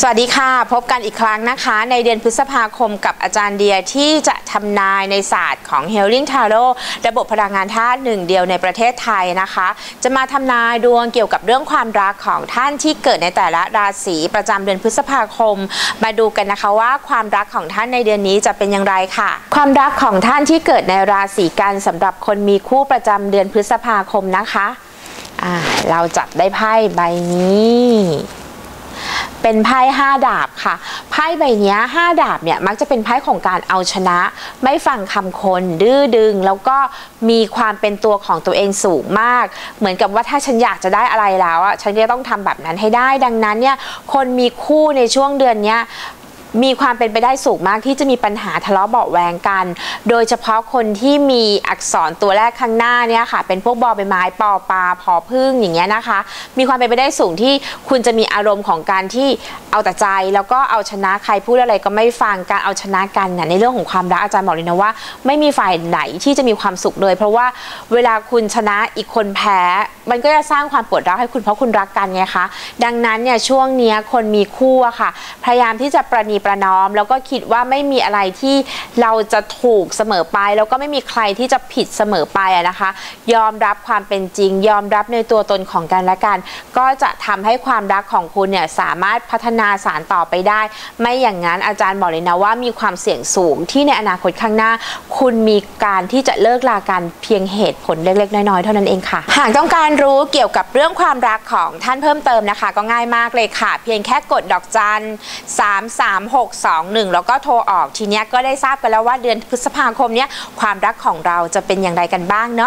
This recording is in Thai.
สวัสดีค่ะ พบกันอีกครั้งนะคะ ในเดือนพฤษภาคมกับอาจารย์เดียที่จะทำนายในศาสตร์ของ Healing Tarot ระบบพลังงานธาตุหนึ่งเดียวในประเทศไทยนะคะ จะมาทำนายดวงเกี่ยวกับเรื่องความรักของท่านที่เกิดในแต่ละราศีประจำเดือนพฤษภาคม มาดูกันนะคะว่าความรักของท่านในเดือนนี้จะเป็นอย่างไรค่ะ ความรักของท่านที่เกิดในราศีกันสำหรับคนมีคู่ประจำเดือนพฤษภาคมนะคะอ่าเราจับได้ไพ่ใบนี้ เป็นไพ่ห้าดาบค่ะ ไพ่ใบนี้ห้าดาบเนี่ยมักจะเป็นไพ่ของการเอาชนะ ไม่ฟังคำคน ดื้อดึง แล้วก็มีความเป็นตัวของตัวเองสูงมาก เหมือนกับว่าถ้าฉันอยากจะได้อะไรแล้วอะฉันจะต้องทำแบบนั้นให้ได้ ดังนั้นเนี่ยคนมีคู่ในช่วงเดือนเนี้ย มีความเป็นไปได้สูงมากที่จะมีปัญหาทะเลาะเบาะแวงกัน โดยเฉพาะคนที่มีอักษรตัวแรกข้างหน้าเนี่ยค่ะ เป็นพวกบอใบไม้ปอปลาพอพึ่งอย่างเงี้ยนะคะ มีความเป็นไปได้สูงที่คุณจะมีอารมณ์ของการที่เอาแต่ใจ แล้วก็เอาชนะใครพูดอะไรก็ไม่ฟังการเอาชนะกันเนี่ยในเรื่องของความรักอาจารย์บอกเลยนะว่า ไม่มีฝ่ายไหนที่จะมีความสุขเลย เพราะว่าเวลาคุณชนะอีกคนแพ้ มันก็จะสร้างความปวดร้าวให้คุณเพราะคุณรักกันไงคะดังนั้นเนี่ยช่วงเนี้ยคนมีคู่อะค่ะ พยายามที่จะประนีประนอม แล้วก็คิดว่าไม่มีอะไรที่เราจะถูกเสมอไป แล้วก็ไม่มีใครที่จะผิดเสมอไปอะนะคะ ยอมรับความเป็นจริง ยอมรับในตัวตนของกันและกัน ก็จะทำให้ความรักของคุณเนี่ยสามารถพัฒนาสารต่อไปได้ ไม่อย่างนั้นอาจารย์บอกเลยนะว่ามีความเสี่ยงสูงที่ในอนาคตข้างหน้า คุณมีการที่จะเลิกลากันเพียงเหตุผลเล็กๆ น้อยๆ เท่านั้นเองค่ะ หากต้องการรู้เกี่ยวกับเรื่องความรักของท่านเพิ่มเติมนะคะ ก็ง่ายมากเลยค่ะ เพียงแค่กดดอกจัน 3 3 6 2 1 แล้วก็โทรออกทีเนี้ยก็ได้ทราบกันแล้วว่าเดือนพฤษภาคมเนี้ยความรักของเราจะเป็นอย่างไรกันบ้างเนาะ